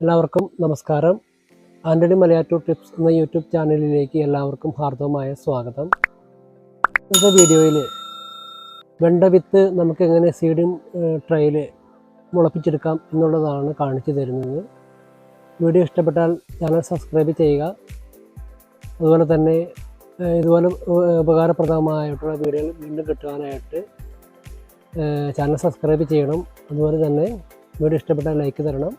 എല്ലാവർക്കും നമസ്കാരം. Antony Malayattoor tips എന്ന യൂട്യൂബ് ചാനലിലേക്ക് എല്ലാവർക്കും ഹാർദവമായ സ്വാഗതം. ഇന്നത്തെ വീഡിയോയിൽ വെണ്ട വിത്ത് നമുക്ക് എങ്ങനെ സീഡിങ് ട്രയിൽ മുളപ്പിച്ചെടുക്കാം എന്നുള്ളതാണ് കാണിച്ചു തരുന്നത്. വീഡിയോ ഇഷ്ടപ്പെട്ടാൽ ചാനൽ സബ്സ്ക്രൈബ് ചെയ്യുക. അതുപോലെ തന്നെ ഇതുപോലെ ഉപകാരപ്രദമായിട്ടുള്ള വീഡിയോകൾ വീണ്ടും കിട്ടുവാനായിട്ട് ചാനൽ സബ്സ്ക്രൈബ് ചെയ്യണം. അതുപോലെ തന്നെ വീഡിയോ ഇഷ്ടപ്പെട്ടാൽ ലൈക്ക് തരണം.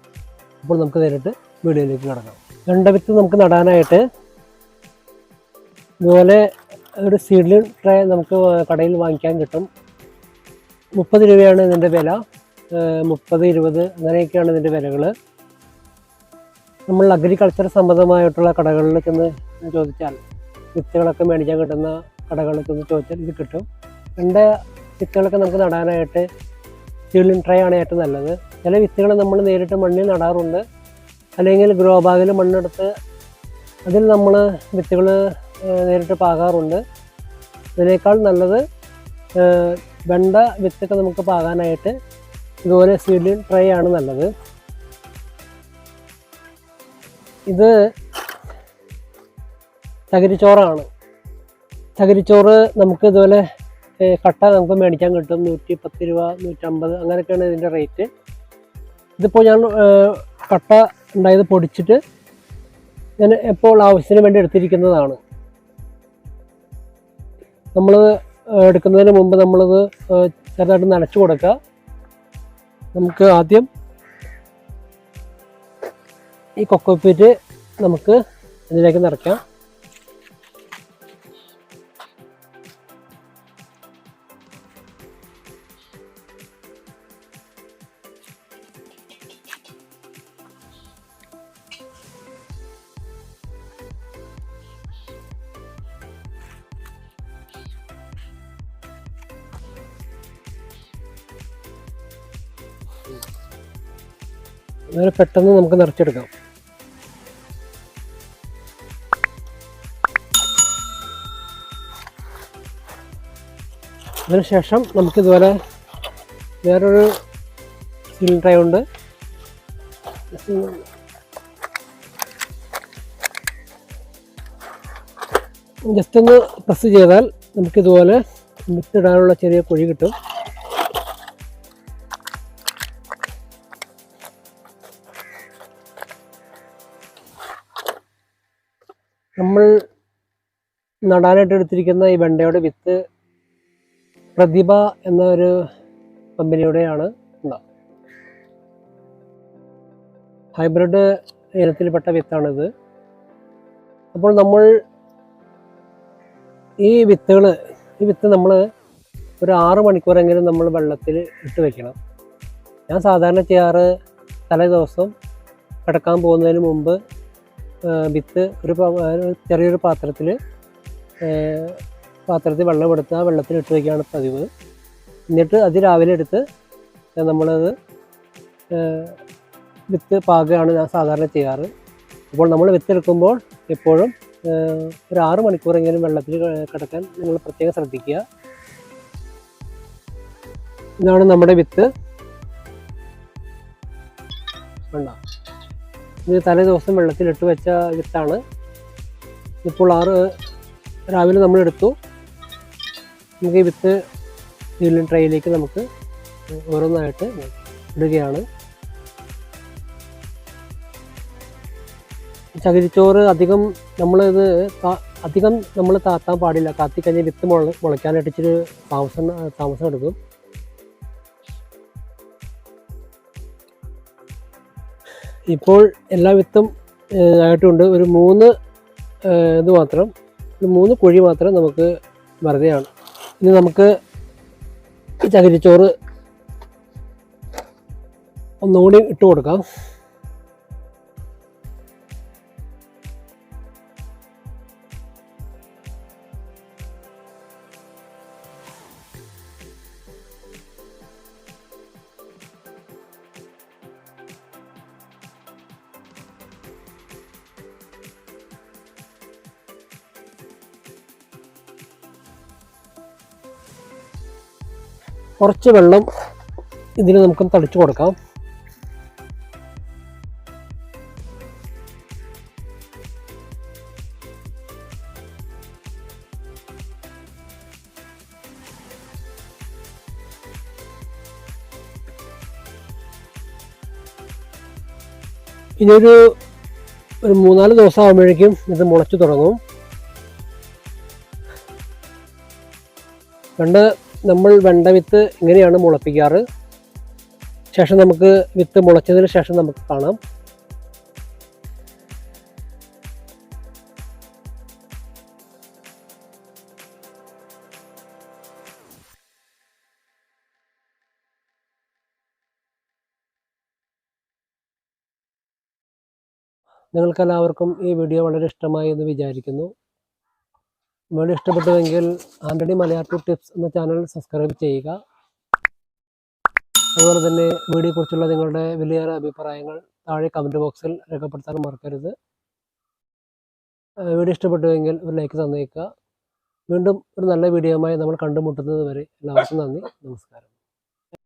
അപ്പോൾ നമുക്ക് നേരിട്ട് വീഡിയോയിലേക്ക് കിടക്കാം. വെണ്ട വിത്ത് നമുക്ക് നടാനായിട്ട് ഇതുപോലെ ഒരു സീഡ്ലിംഗ് ട്രേ നമുക്ക് കടയിൽ വാങ്ങിക്കാൻ കിട്ടും. മുപ്പത് രൂപയാണ് ഇതിന്റെ വില. മുപ്പത് ഇരുപത് അങ്ങനെയൊക്കെയാണ് ഇതിന്റെ വിലകൾ. നമ്മൾ അഗ്രികൾച്ചർ സംബന്ധമായിട്ടുള്ള കടകളിൽ ചെന്ന് ചോദിച്ചാൽ വിത്തുകളൊക്കെ മേടിക്കാൻ കിട്ടുന്ന കടകളിൽ ചെന്ന് ചോദിച്ചാൽ ഇത് കിട്ടും. രണ്ട് വിത്തുകളൊക്കെ നമുക്ക് നടാനായിട്ട് സീഡ്ലിംഗ് ട്രൈ ആണ് ഏറ്റവും നല്ലത്. ചില വിത്തുകൾ നമ്മൾ നേരിട്ട് മണ്ണിൽ നടാറുണ്ട്. അല്ലെങ്കിൽ ഗ്രോ ബാഗിൽ മണ്ണെടുത്ത് അതിൽ നമ്മൾ വിത്തുകൾ നേരിട്ട് പാകാറുണ്ട്. ഇതിനേക്കാൾ നല്ലത് വെണ്ട വിത്തൊക്കെ നമുക്ക് പാകാനായിട്ട് ഇതുപോലെ സീഡ്ലിംഗ് ട്രൈ ആണ് നല്ലത്. ഇത് ചകിരിച്ചോറാണ്. ചകിരിച്ചോറ് നമുക്ക് ഇതുപോലെ കട്ട നമുക്ക് മേടിക്കാൻ കിട്ടും. നൂറ്റി പത്ത് രൂപ നൂറ്റമ്പത് അങ്ങനെയൊക്കെയാണ് ഇതിന്റെ റേറ്റ്. ഇതിപ്പോൾ ഞാൻ കട്ട ഉണ്ടായത് പൊടിച്ചിട്ട് ഞാൻ എപ്പോൾ ആവശ്യത്തിന് വേണ്ടി എടുത്തിരിക്കുന്നതാണ്. നമ്മൾ എടുക്കുന്നതിന് മുമ്പ് നമ്മളത് ചെറുതായിട്ട് നനച്ചു കൊടുക്കുക. നമുക്ക് ആദ്യം ഈ കൊക്കോപ്പീറ്റ് നമുക്ക് ഇതിലേക്ക് നിറയ്ക്കാം. അങ്ങനെ പെട്ടെന്ന് നമുക്ക് നിറച്ചെടുക്കാം. അതിനുശേഷം നമുക്കിതുപോലെ വേറൊരു സ്റ്റീൽ ട്രൈ ഉണ്ട് ജസ്റ്റ് ഒന്ന് പ്രസ് ചെയ്താൽ നമുക്കിതുപോലെ വിത്തിടാനുള്ള ചെറിയ കുഴി കിട്ടും. നമ്മൾ നടാനായിട്ട് എടുത്തിരിക്കുന്ന ഈ വെണ്ടയുടെ വിത്ത് പ്രതിഭ എന്ന ഒരു കമ്പനിയുടെയാണ് ഹൈബ്രിഡ് ഇനത്തിൽപ്പെട്ട വിത്താണിത്. അപ്പോൾ നമ്മൾ ഈ വിത്തുകൾ ഈ വിത്ത് നമ്മൾ ഒരു ആറ് മണിക്കൂറെങ്കിലും നമ്മൾ വെള്ളത്തിൽ ഇട്ട് വെക്കണം. ഞാൻ സാധാരണ ചെയ്യാറ് തലേ ദിവസം കിടക്കാൻ പോകുന്നതിന് മുമ്പ് വിത്ത് ഒരു ചെറിയൊരു പാത്രത്തിൽ പാത്രത്തിൽ വെള്ളം എടുത്ത് ആ വെള്ളത്തിൽ ഇട്ട് വയ്ക്കുകയാണ് പതിവ്. എന്നിട്ട് അത് രാവിലെ എടുത്ത് നമ്മളത് വിത്ത് പാകുകയാണ് ഞാൻ സാധാരണ ചെയ്യാറ്. അപ്പോൾ നമ്മൾ വിത്തെടുക്കുമ്പോൾ എപ്പോഴും ഒരു ആറ് മണിക്കൂറെങ്കിലും വെള്ളത്തിൽ കിടക്കാൻ നിങ്ങൾ പ്രത്യേകം ശ്രദ്ധിക്കുക. ഇതാണ് നമ്മുടെ വിത്ത്. ഇത് തലേ ദിവസം വെള്ളത്തിലിട്ട് വെച്ച വിത്താണ്. ഇപ്പോൾ ആറ് രാവിലെ നമ്മൾ എടുത്തു. നമുക്ക് ഈ വിത്ത് സീലിംഗ് ട്രൈയിലേക്ക് നമുക്ക് ഓരോന്നായിട്ട് ഇടുകയാണ്. ചകിരിച്ചോറ് അധികം നമ്മളിത് അധികം നമ്മൾ താത്താൻ പാടില്ല. താത്തിക്കഴിഞ്ഞാൽ വിത്ത് മുള മുളയ്ക്കാനായിട്ട് ഇച്ചിരി താമസം താമസം എടുക്കും. ഇപ്പോൾ എല്ലാ വിത്തും ആയിട്ടുണ്ട്. ഒരു മൂന്ന് ഇത് മാത്രം ഒരു മൂന്ന് കുഴി മാത്രം നമുക്ക് വെറുതെയാണ് ഇനി നമുക്ക് ചകിരിച്ചോറ് ഒന്നുകൂടി ഇട്ട് കൊടുക്കാം. കുറച്ച് വെള്ളം ഇതിന് നമുക്ക് തളിച്ചു കൊടുക്കാം. ഇനി ഒരു ഒരു മൂന്നാൽ ദിവസം ആകുമ്പോഴേക്കും ഇത് മുളച്ചു തുടങ്ങും. രണ്ട് നമ്മൾ വെണ്ട വിത്ത് ഇങ്ങനെയാണ് മുളപ്പിക്കാറ്. ശേഷം നമുക്ക് വിത്ത് മുളച്ചതിന് ശേഷം നമുക്ക് കാണാം. നിങ്ങൾക്കെല്ലാവർക്കും ഈ വീഡിയോ വളരെ ഇഷ്ടമായി എന്ന് വിചാരിക്കുന്നു. വീഡിയോ ഇഷ്ടപ്പെട്ടുവെങ്കിൽ ആന്റണി മലയാറ്റൂർ ടിപ്സ് എന്ന ചാനൽ സബ്സ്ക്രൈബ് ചെയ്യുക. അതുപോലെ തന്നെ വീഡിയോയെക്കുറിച്ചുള്ള നിങ്ങളുടെ വിലയേറെ അഭിപ്രായങ്ങൾ താഴെ കമന്റ് ബോക്സിൽ രേഖപ്പെടുത്താൻ മറക്കരുത്. വീഡിയോ ഇഷ്ടപ്പെട്ടുവെങ്കിൽ ഒരു ലൈക്ക് തന്നേക്കുക. വീണ്ടും ഒരു നല്ല വീഡിയോയുമായി നമ്മൾ കണ്ടുമുട്ടുന്നത് വരെ എല്ലാവർക്കും നന്ദി. നമസ്കാരം.